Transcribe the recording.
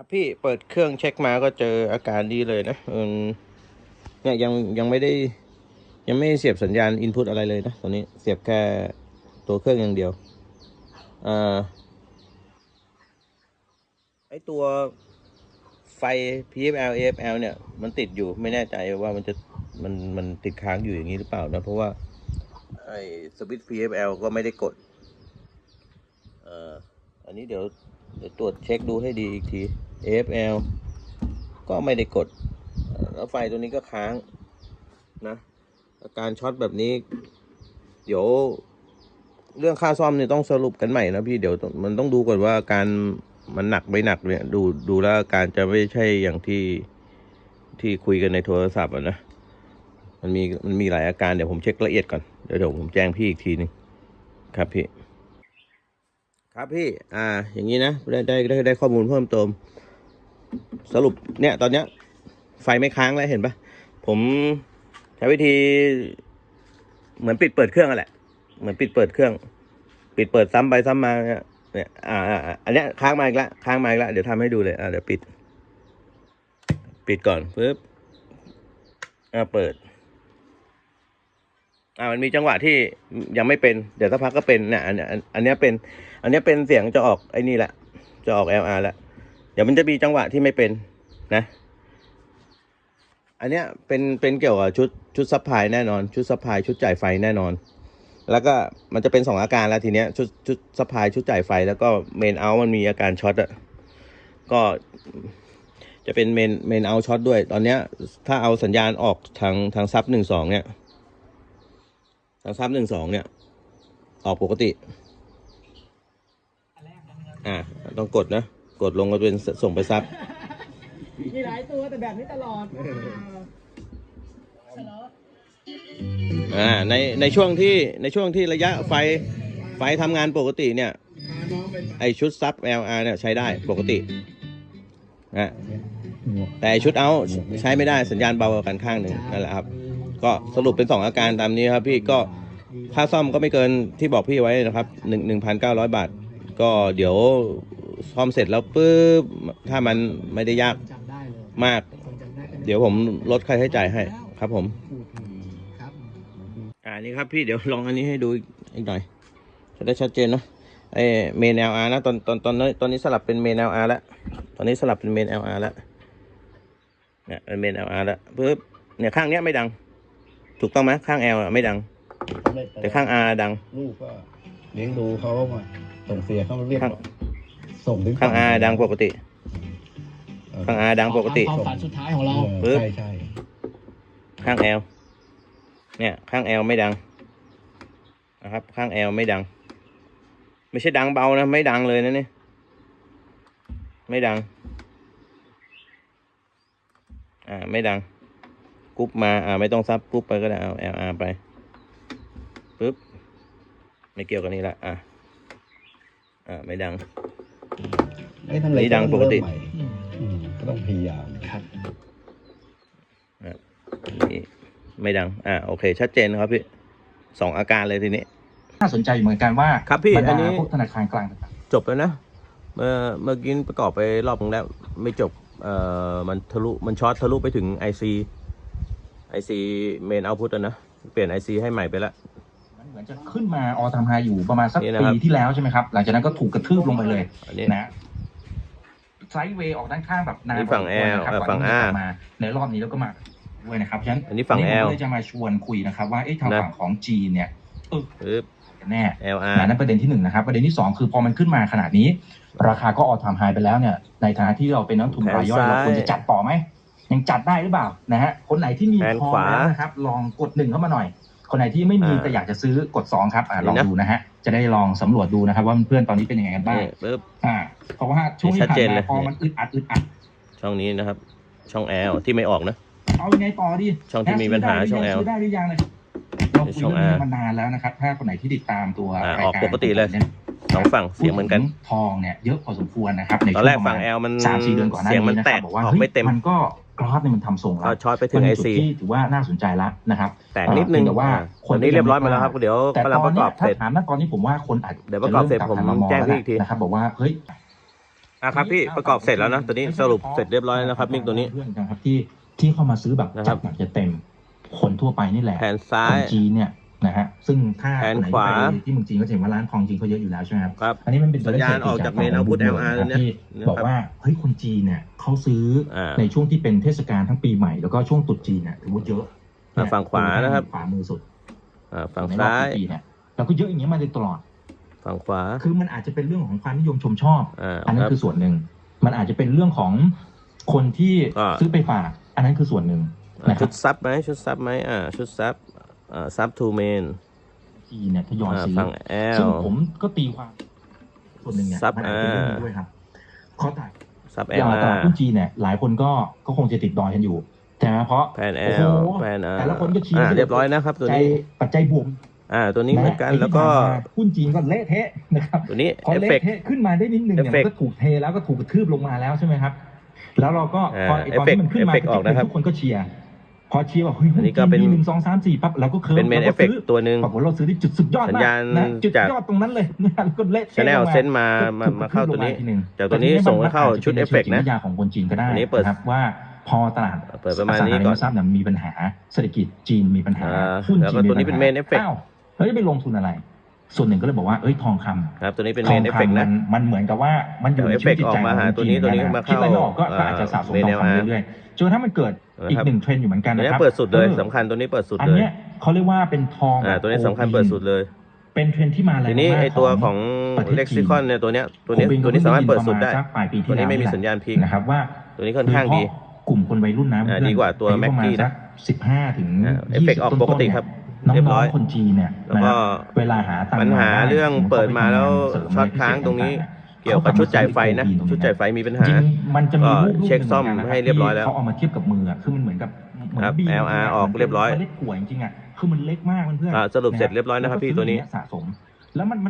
ครับพี่เปิดเครื่องเช็คมาก็เจออาการดีเลยนะอืมเนี่ยยังยังไม่ได้ ยังไม่เสียบสัญญาณอินพุตอะไรเลยนะตอนนี้เสียบแค่ตัวเครื่องอย่างเดียวอ่าไอตัวไฟ PFL AFL เนี่ย มันติดอยู่ไม่แน่ใจว่ามันจะมันมันติดค้างอยู่อย่างนี้หรือเปล่านะ เพราะว่า ไอสวิตช์ PFL ก็ไม่ได้กดเอ่ออันนี้เดี๋ยวเดี๋ยวตรวจเช็คดูให้ดีอีกที AFL ก็ไม่ได้กด แล้วไฟตัวนี้ก็ค้างนะอาการช็อตแบบนี้ เดี๋ยว เรื่องค่าซ่อมเนี่ยต้องสรุปกันใหม่นะพี่เดี๋ยวมันต้องดูก่อนว่าการมันหนักไม่หนักเนี่ยดูดูแล้วอาการจะไม่ใช่อย่างที่ที่คุยกันในโทรศัพท์อะนะมันมีมันมีหลายอาการเดี๋ยวผมเช็คละเอียดก่อนเดี๋ยวเดี๋ยวผมแจ้งพี่อีกทีนึงครับพี่ ครับพี่ อ่า อย่างนี้นะได้ได้ได้ได้ข้อมูลเพิ่มเติม สรุปเนี่ยตอนเนี้ย ไฟไม่ค้างแล้วเห็นปะผมใช้วิธีเหมือนปิดเปิดเครื่องอะแหละ เหมือนปิดเปิดเครื่อง ปิดเปิดซ้ำไปซ้ำมาเนี่ยเนี่ยอ่าอ่าอันเนี้ยค้างมาอีกแล้วค้างมาอีกแล้วเดี๋ยวทำให้ดูเลยอ่าเดี๋ยวปิด ปิดก่อนปึ๊บอ่าเปิดอ่ามันมีจังหวะที่ยังไม่เป็นเดี๋ยวสักพักก็เป็นเนี่ยอันเนี้ยอันเนี้ยเป็น อันเนี้ยเป็นเสียงจะออกไอ้นี่แหละ จะออก LR แล้ว ดี๋ยวมันจะมีจังหวะที่ไม่เป็นนะ อันเนี้ยเป็นเป็นเกี่ยวกับชุดชุดซัพพลายแน่นอน ชุดซัพพลายชุดจ่ายไฟแน่นอน แล้วก็มันจะเป็นสองอาการแล้วทีเนี้ยชุดชุดซัพพลายชุดจ่ายไฟแล้วก็เมนเอามันมีอาการช็อตอะก็จะเป็นเมนเมนเอาช็อตด้วย ตอนเนี้ยถ้าเอาสัญญาณออกทางทางซับหนึ่งสองเนี่ย ทางซับหนึ่งสองเนี่ย ออกปกติ อ่าต้องกดนะ กดลงก็เป็นส่งไปซับ มีหลายตัวแต่แบบนี้ตลอดอ่าในในช่วงที่ในช่วงที่ระยะไฟไฟทำงานปกติเนี่ย ไอชุดซับ LR เนี่ยใช้ได้ปกตินะแต่ไอ้ชุดเอาใช้ไม่ได้สัญญาณเบากว่ากันข้างหนึ่งนั่นแหละครับ ก็สรุปเป็นสองอาการตามนี้ครับพี่ก็ค่าซ่อมก็ไม่เกินที่บอกพี่ไว้นะครับหนึ่งหนึ่งพันเก้าร้อยบาท ก็เดี๋ยว ซ่อมเสร็จแล้วปุ๊บถ้ามันไม่ได้ยากจำได้เลยมาก คนจำได้กันเดี๋ยวผมลดค่าใช้จ่ายให้ครับผมครับ อ่านี่ครับพี่เดี๋ยวลองอันนี้ให้ดูอีกหน่อย จะได้ชัดเจนเนอะไอเมน LR นะตอนตอนตอนนี้ตอนนี้สลับเป็นเมน LR แล้วตอนนี้สลับเป็นเมน LR แล้วเนี่ยเป็นเมน LR แล้วปึ๊บเนี่ยข้างเนี้ยไม่ดัง ถูกต้องไหมข้าง L อะไม่ดัง แต่ข้าง R ดัง ลูกก็เลี้ยงดูเขามาส่งเสียเขาเรียกข้าง ส่งถึงข้าง R ดังปกติ เออข้าง R ดังปกติ ความฝันสุดท้ายของเราเอปึ๊อบใช่ใช่ข้าง L เนี่ย ข้าง L ไม่ดังนะครับ ข้าง L ไม่ดัง ไม่ใช่ดังเบานะ ไม่ดังเลยนะเนี่ยไม่ดัง อ่า ไม่ดังกรุ๊ปมา อ่า ไม่ต้องซับกรุ๊ปไปก็ได้เอา LR ไปปึ๊บไม่เกี่ยวกับนี้ละอ่าอ่าไม่ดัง ไอ้ทำอะไรนี่ดังปกติ เริ่มใหม่อืมก็ต้องพยายามครับ นี่ไม่ดัง อ่า โอเค ชัดเจนนะครับพี่สองอาการเลยทีนี้ น่าสนใจอยู่เหมือนกันว่าครับพี่บรรอัดานนี้พวกธนาคารกลางต่างจบแล้วนะ เมื่อเมื่อกี้ประกอบไปรอบนึงแล้ว ไม่จบ เอ่อ มันทะลุ มันช็อตทะลุไปถึง IC IC main output อะนะ เปลี่ยน IC ให้ใหม่ไปแล้ว ๆมันเหมือนจะขึ้นมาออทำไฮอยู่ประมาณสักนี่นะครับ ปีที่แล้วใช่ไหมครับ หลังจากนั้นก็ถูกกระทืบลงไปเลยอันนี้นะ ไซด์เวย์ออกด้านข้างแบบนานนี่ฝั่งพอสมควรนะค L รับเอ่อก่อนฝั่งที่จะ R กลับมาในรอบนี้แล้วก็มาด้วยนะครับเพราะฉะนั้นอันนี้ฝั่งผม L ก็เลยจะมาชวนคุยนะครับ ว่าเอ๊ะทางนะ ฝั่งของจีนเนี่ยเออปึ๊บ แน่ LR นะนั่นประเด็นที่หนึ่งนะครับ ประเด็นที่สองคือพอมันขึ้นมาขนาดนี้ ราคาก็ออทำไฮไปแล้วเนี่ย ในฐานะที่เราเป็นนักลงทุนรายย่อยแผนซ้ายเราควรจะจัดต่อไหมยังจัดได้หรือเปล่านะฮะคนไหนที่มีแผนทองขวาแล้วนะครับ ลองกดหนึ่งเข้ามาหน่อย คนไหนที่ไม่มีอ่าแต่อยากจะซื้อ กดสองครับอ่านี่ลองนะ ดูนะฮะ จะได้ลองสำรวจดูนะครับ ว่าเพื่อนๆตอนนี้เป็นยังไงกันบ้างนี่ปึ๊บ อ่าเพราะว่าช่วงที่ชัดผ่าเจนนเลมาย พอมันอึดอัดอึดอัดช่องนี้นะครับ ช่อง L ที่ไม่ออกนะ เอายังไงต่อดีช่องที่มีปัญหาช่อง L ซื้อได้หรือยังเลยเราคุยช่องเรื่อง R นี้มานานแล้วนะครับ ถ้าคนไหนที่ติดตามตัวอ่ารายออกการปกติเลย นี่สองฝั่งเสียงเหมือนกัน พูดถึทองเนี่ยเยอะพอสมควรนะครับในตอนแรกช่วงฝั่งประมาณ L มันสามสี่เดือนก่อนหน้าเสียงมันนี้นะแตครับกบอกว่าออกเฮ้ยไม่เต็ม มันก็ กราฟเนี่ยมันทำทรงแล้ก็วช็อตไปถึงเป็น IC จุดที่ถือว่าน่าสนใจแล้วนะครับ แตกนิดนึงแต่ว่าอ่าวันนี้เรียบร้อยมาแล้วครับเดี๋ยวแต่กำลังตปอนระกเนี้อยบถ้าเสร็จถามณตอนนี้ผมว่าคนอาจจะเดี๋ยวประกอบเสร็จมผมหันามองแจ้งแล้วพี่อีกทีนะครับบอกว่าเฮ้ยอะครับพี่ประกอบเสร็จแล้วนะตัวนี้สรุปเสร็จเรียบร้อยแล้วนะครับมิกตัวนี้เพื่อนกันครับที่ที่เข้ามาซื้อแบบนะครับจัดหนักจะเต็มคนทั่วไปนี่แหละแผนซ้าคยนจีนเนี่ย นะฮะซึ่งถ้าแผนคนไหนขวาไปที่เมืองจีนก็จะเห็นว่าร้านทองจีนเขาเยอะอยู่แล้วใช่ไหมครับครับ อันนี้มันเป็นตัวเลขสัญญาณออกจากเมนเอาพุท LR นะเนี่ย ที่นะครับบอกว่าเฮ้ยคนจีนเนี่ยเขาซื้ออาในช่วงที่เป็นเทศกาลทั้งปีใหม่แล้วก็ช่วงตรุษจีนเนี่ยถือว่าเยอะอ่าฝั่งขวานะครับ ขวามือสุดอ่าฝั่งในรอบซ้าย ปีเนี่ยเราก็เยอะอย่างเงี้ยมาโดยตลอด ฝั่งขวา คือมันอาจจะเป็นเรื่องของความนิยมชมชอบ อ่าอันนั้คนรับ คือส่วนหนึ่ง มันอาจจะเป็นเรื่องของคนที่ก็ซื้อไปฝาก อันนั้นคือส่วนหนึ่งอ่านะคชุรับ ดซับไหมชุดซับไหมอ่า ชุดซับอ่า ซับทูเมนจีนเนี่ยทยอยอ่าซื้อฝั่งแอซึ่งลผมก็ตีความส่วนหนึ่งเนี่ยซับมันอาจจะเป็นเรื่องนี้อ่าด้วยครับเขาตลาดซับแออลย่างตลาดหุ้นจีนเนี่ยหลายคนก็ก็คงจะติดดอยกันอยู่ใช่ไหมเพราะแผนแอโอ้โหลแผนอ่าแต่ละคนก็ชี้อ่าเรียบร้อยนะครับ ตัวใจนี้ปัจจัยบวกอ่า ตัวนี้เหมือนกันไที่แล้วก็ผ่านมาหุ้นจีนก็เละเทะนะครับตัวนี้พอเอฟเละเฟกเทะขึ้นมาได้นิดนึงเนี่ยเอฟเฟมักต์นก็ถูกเทแล้วก็ถูกกระทืบลงมาแล้วใช่ไหมครับ แล้วเราก็อ่าพอไอ้ตอนที่มันขึ้นมาเอฟเฟกต์ออกนะครับทุกคนก็เชียร์ พอเชียร์ว่าเฮ้ยอันนี้ก็เป็นหนึ่งสองสามสี่ปั๊บเราก็เคิร์ฟเป็นเมนเอราฟก็เฟกซื้อตัวหนึ่งปรากฏเราซื้อที่จุดสุดยอดสัญมากญาณนะจุดจากยอดตรงนั้นเลยนะแล้วก็เละชาแนลทะเซนมามาก็มาเข้าตัวนี้ถูกกระทืบลงมทีหนึ่งจากตัวนี้แต่ส่งให้เข้ามันชุดอาจจะเอฟเฟกต์นะป็ชิวจิตวิทยาของคนจีนก็ได้อันนี้เปิดนะครับว่าพอตลาดเปิดประมาณนี้ก่อนทรัพย์เนี่ยมีปัญหาเศรษฐกิจจีนมีปัญหาอ่าหุ้นแล้วจีก็นตัวนี้เป็นปัญหา main effect อ้าวแล้วจะไปลงทุนอะไร ส่วนหนึ่งก็เลยบอกว่าเอ้ยทองคำครับตัวนี้เป็นทเมองนเอฟเฟกคำนะมันมันเหมือนกับว่ามันอยู่ในเดี๋ยวชีวิตจิตใจเอฟเฟกต์ออกมาหาของตัวนี้คตัวนี้ะมาคิดเข้าอะไรไม่ออกก็ก็อาจจะสะสมเอ่อทองคำ main เรื่อยๆจนถ้ามันเกิดอีกนะครับหนึ่งเทรนด์อยู่เหมือนกันตัวนะนี้ครับเปิดสุดเลยออสำคัญตัวนี้เปิดสุดอันเลยเนี้ยเขาเรียกว่าเป็นทองอ่าตัวนี้สำคัญเปิดสุดเลย เป็นเทรนด์ที่มาแรงทีนี้มากไอตัวของประเทศจีนเล็กซิคอนเนี่ยตัวเนี้ยตัวนี้ผมเองตัวนี้สามารถเปิดสุดได้ก็เพิ่งได้ยินประมาณสักปลายปีที่ตัวนี้แล้วไม่มีนี่แหละสัญญาณพีคนะครับว่าตัวนี้ค่อนข้างดีโยเฉพะกลุ่มคนวัยรุ่นนะอ่าเพื่อนดีกว่าตัวอายุประมาณ Mackie นะสักสิบห้าถึงอ่ายี่เอฟเฟสิกต์บออกต้นปกๆติเนี่ยครับน้ เรียบร้อองยๆคนจีนเนี่ยแล้วนะก็เวลาหาตังค์ปัญหาได้เรื่องเปิดมาแล้วสมมุติช็อตเขาไปค้างทำตรงนี้ต่าๆเกี่ยวกับชุดจ่ายไฟนะ ชุดจ่ายไฟมีปัญหาจริงมันจะมีก็รูปรูปเช็คซ่อมนึ่งหนกันนะให้เรียบร้อยแล้วที่เขาเอามาเทียบกับมืออะคือมันเหมือนกับเหมือนครับบีม LR ออกเรียบร้อยมันเล็กกว่าจริงๆอะคือมันเล็กมากเพื่อนๆอ่าสรุปเสร็จเรียบร้อยนะครับพี่ตัวนี้แล้ก็ซื้ออย่างเงี้ยสะสมแล้วมัน